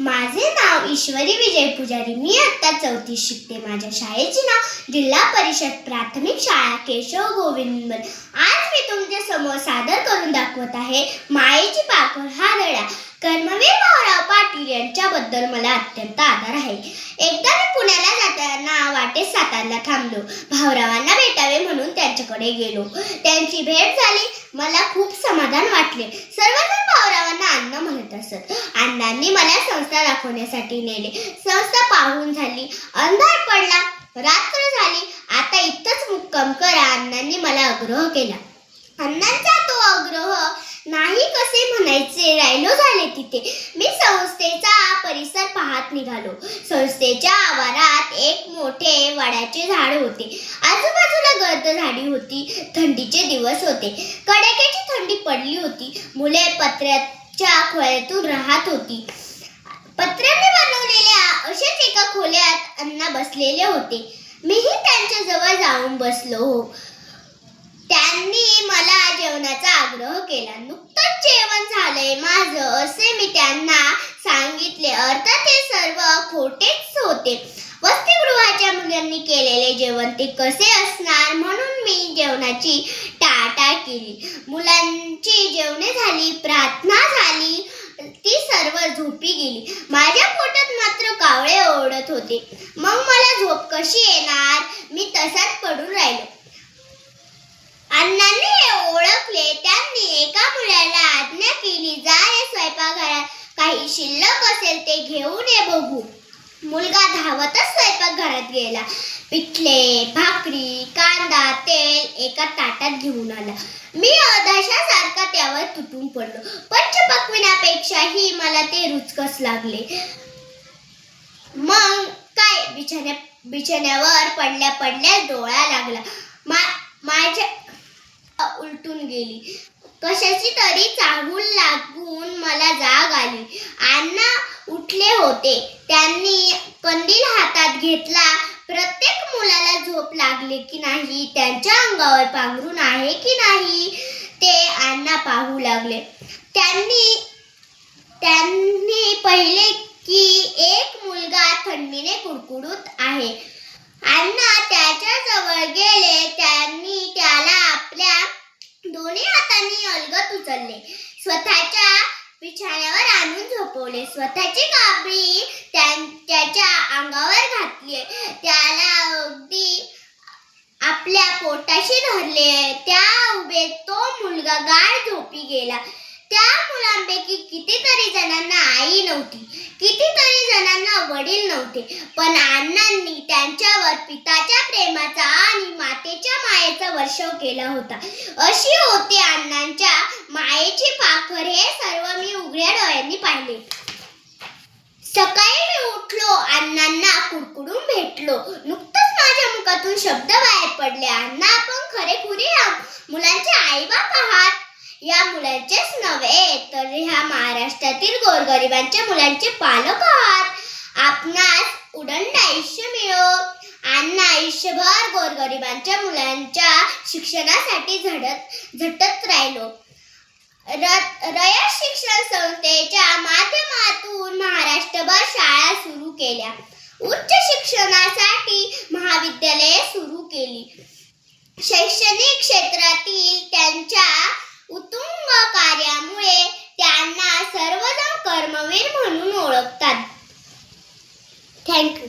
माझे नाव ईश्वरी विजय पुजारी. मी आत्ता चौथी शिकते. माझ्या शाळेचे नाव जिल्हा परिषद प्राथमिक शाळा केशव गोविंद आज मी तुमच्यासमोर सादर करून दाखवत आहे मायेची पाखर हा धडा. कर्मवीर भाऊराव पाटील यांच्याबद्दल मला अत्यंत आदर आहे. एकदा मी पुण्याला जाताना वाटेत सातारला थांबलो. भाऊरावांना भेटावे म्हणून त्यांच्याकडे गेलो. त्यांची भेट झाली. मला खूप समाधान वाटले. सर्वजण भाऊरावांना अण्णा म्हणत असत. अण्णांनी मला संस्था दाखवण्यासाठी नेले. संस्था पाहून झाली. अंधार पडला. रात्र झाली. आता इथंच मुक्काम करा. अण्णांनी मला आग्रह केला. अण्णांचा तो आग्रह नाही कसे म्हणायचे? राहिलो झाले तिथे. मी संस्थेचा परिसर पाहत निघालो. संस्थेच्या आवारात एक मोठे वडाचे झाड होते. आजूबाजूला गर्द झाडी होती. थंडीचे दिवस होते. कडाक्याची थंडी पडली होती. मुले पत्र्याच्या खोल्यातून राहत होती. पत्र्याने बनवलेल्या अशाच एका खोल्यात अण्णा बसलेले होते. मीही त्यांच्या जवळ जाऊन बसलो हो. त्यांनी मला जेवणाचा आग्रह केला. नुकतंच जेवण झालंय माझं असे मी त्यांना सांगितले. अर्थात हे सर्व खोटेच होते. वसतिगृहाच्या मुलांनी केलेले जेवण ते कसे असणार म्हणून मी जेवणाची टाटा केली. मुलांची जेवणे झाली प्रार्थना झाली ती सर्व झोपी गेली. माझ्या पोटात मात्र कावळे ओढत होते. मग मला झोप कशी येणार? मी तसाच पडून राहिलो अण्णांनी हे ओळखले त्यांनी एका मुलाला आज्ञा केली जा रे स्वयंपाकघरात काही शिल्लक असेल ते घेऊन ये बघू. मुलगा धावतच स्वयंपाकघरात गेला. पिठले भाकरी कांदा तेल एका ताटात घेऊन आला. मी अधाशासारखा त्यावर तुटून पडलो. पंचपक्विनापेक्षाही मला ते रुचकस लागले. मग काय? बिछाण्या बिछाण्यावर पडल्या पडल्या डोळा लागला. मा माझ्या उलटून गेली. कशाची तरी चाहूल लागून मला जाग आली. अण्णा उठले होते. त्यांनी कंदील हातात घेतला. प्रत्येक मुलाला झोप लागले की नाही त्यांच्या अंगावर पांघरून आहे की नाही ते अण्णा पाहू लागले. त्यांनी त्यांनी पहिले की एक मुलगा थंडीने कुडकुडत आहे. अण्णा त्याच्याजवळ गेले. त्यांनी त्याला आपल्या दोन्ही हातांनी अलगत उचलले. स्वतःच्या बिछाण्यावर आणून झोपवले. स्वतःची काबरी त्यां- त्याच्या अंगावर घातली. त्याला अगदी आपल्या पोटाशी धरले. त्या उभे तो मुलगा गाढ झोपी गेला. त्या मुलांपैकी कितीतरी जणांना आई नव्हती कितीतरी जणांना वडील नव्हते पण अण्णांनी त्यांच्यावर पिताच्या प्रेमाचा आणि मातेच्या मायेचा वर्षाव केला होता. अशी होती अण्णांच्या मायेची पाखर हे सर्व मी उघड्या डोळ्यांनी पाहिले. सकाळी मी उठलो अण्णांना कुडकुडून भेटलो. नुकतंच माझ्या मुखातून शब्द बाहेर पडले. अण्णा आपण खरेखुरी या मुलांचे आईबाप आहात. या मुलांचेच नव्हे तर ह्या महाराष्ट्रातील गोरगरिबांच्या मुलांचे पालक आहात. आपणास उडंड आयुष्य मिळो. अण्णा आयुष्यभर गोरगरिबांच्या मुलांच्या शिक्षणासाठी झडत झटत राहिलो. र- रयत शिक्षण संस्थेच्या माध्यमातून महाराष्ट्रभर शाळा सुरू केल्या. उच्च शिक्षणासाठी महाविद्यालये सुरू केली. शैक्षणिक क्षेत्र त्यांच्या उत्तुंग कार्यामुळे त्यांना सर्वजण कर्मवीर म्हणून ओळखतात. थँक्यू